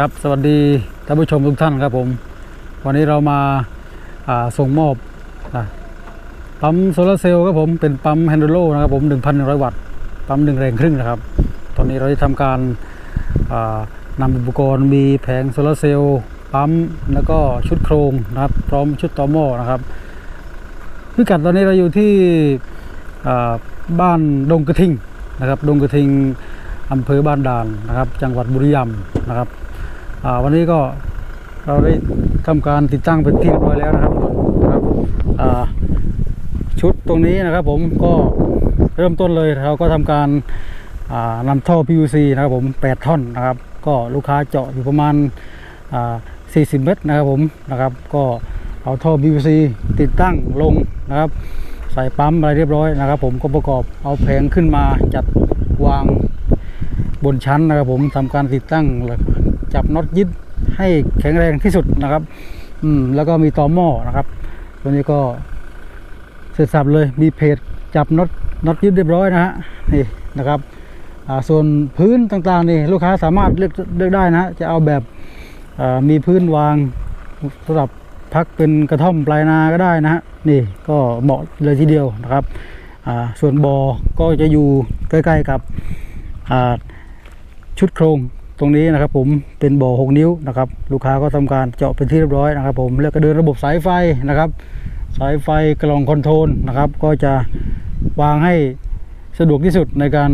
ครับสวัสดีท่านผู้ชมทุกท่านครับผม วันนี้เรามาาส่งมอบอะปั๊มโซลาร์เซลล์ครับผมเป็นปั๊มแฮนด์โลนะครับผม 1,100 วัตต์ปั๊มหนึ่งแรงครึ่งนะครับ ตอนนี้เราได้ทำการานำอุปกรณ์มีแผงโซลาร์เซลล์ปั๊มแล้วก็ชุดโครงนะครับ พร้อมชุดต่อหม้อนะครับพิกัดตอนนี้เราอยู่ที่บ้านดงกระทิงนะครับ ดงกระทิงอำเภอบ้านด่านนะครับ จังหวัดบุรีรัมย์นะครับ วันนี้ก็เราได้ทำการติดตั้งเป็นที่เรียบร้อยแล้วนะครับครับชุดตรงนี้นะครับผมก็เริ่มต้นเลยเราก็ทำการอ่านำท่อ PVC นะครับผม 8 ท่อนนะครับ ก็ลูกค้าเจาะอยู่ประมาณอ่า40 เมตรนะครับผมนะครับ ก็เอาท่อ PVC ติดตั้งลงนะครับ ใส่ปั๊มอะไรเรียบร้อยนะครับ ผมก็ประกอบเอาแผงขึ้นมาจัดวางบนชั้นนะครับผมทำการติดตั้ง จับน็อตยึดให้แข็งแรงที่สุดนะครับ อืมแล้วก็มีต่อหม้อนะครับตัวนี้ก็เสร็จสับเลยมีเพจจับน็อตน็อตยึดเรียบร้อยนะฮะนี่นะครับอ่าส่วนพื้นต่างๆนี่ลูกค้าสามารถเลือกเลือกได้นะฮะจะเอาแบบอ่ามีพื้นวางสำหรับพักเป็นกระท่อมปลายนาก็ได้นะฮะนี่ก็เหมาะเลยทีเดียวนะครับอ่าส่วนบอ่อก็จะอยู่ใกล้ๆกับอ่าชุดโครง ตรงนี้นะครับผมเป็นบ่อ 6 นิ้วนะครับลูกค้าก็ทำการเจาะเป็นที่เรียบร้อยนะครับผมแล้วก็เดินระบบสายไฟนะครับ สายไฟกล่องคอนโทรลนะครับ ก็จะวางให้สะดวกที่สุดในการ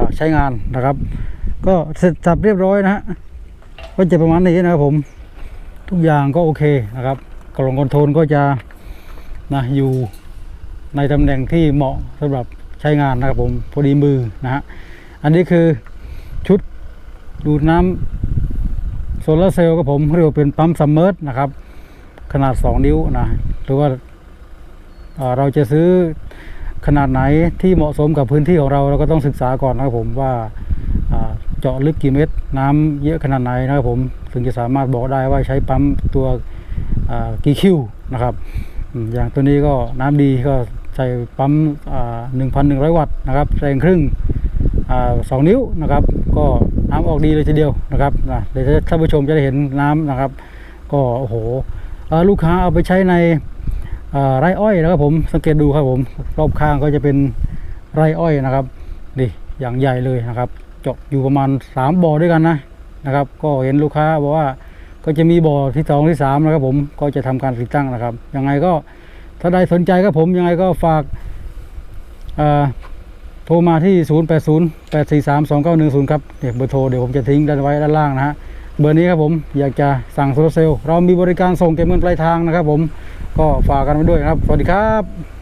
าใช้งานนะครับ ก็เสร็จสับเรียบร้อยนะฮะก็จะประมาณนี้นะครับผมทุกอย่างก็โอเคนะครับ กล่องคอนโทรลก็จะนะอยู่ในตำแหน่งที่เหมาะสำหรับใช้งานนะครับผมพอดีมือนะฮะอันนี้คือชุด ดูดน้ำโซลาร์เซลล์กับผมเรียกว่าเป็นปั๊มซัมเมอร์นะครับ ขนาด 2 นิ้วนะหรือว่าเอ่อเราจะซื้อขนาดไหนที่เหมาะสมกับพื้นที่ของเราเราก็ต้องศึกษาก่อนนะครับผมว่าอ่าเจาะลึกกี่เมตร น้ำเยอะขนาดไหนนะครับผมถึงจะสามารถบอกได้ว่าใช้ปั๊มตัวกี่คิวนะครับอย่างตัวนี้ก็น้ำดีก็ใส่ปั๊มหนึ่งพันหนึ่งร้อยวัตต์นะครับแรงครึ่งสองนิ้วนะครับ ก็ น้ำออกดีเลยทีเดียวนะครับนะเดี๋ยวท่านผู้ชมจะได้เห็นน้ำนะครับ ก็โอ้โหลูกค้าเอาไปใช้ในไร่อ้อยนะครับผมสังเกตดูครับผมรอบข้างก็จะเป็นไร่อ้อยนะครับนี่อย่างใหญ่เลยนะครับ เจาะอยู่ประมาณสามบ่อด้วยกันนะนะครับ ก็เห็นลูกค้าบอกว่าก็จะมีบ่อที่สองที่สามนะครับผมก็จะทำการติดตั้งนะครับยังไงก็ถ้าใดสนใจครับผมยังไงก็ฝากอ่า โทรมาที่ 0 8 0 8 4 3 2 9 1 0 ครับเนี่ยเบอร์โทรเดี๋ยวผมจะทิ้งด้านไว้ด้านล่างนะฮะเบอร์นี้ครับผมอยากจะสั่งโซลาเซลล์เรามีบริการส่งเก็บเงินปลายทางนะครับผมก็ฝากกันไว้ด้วยนะครับ สวัสดีครับ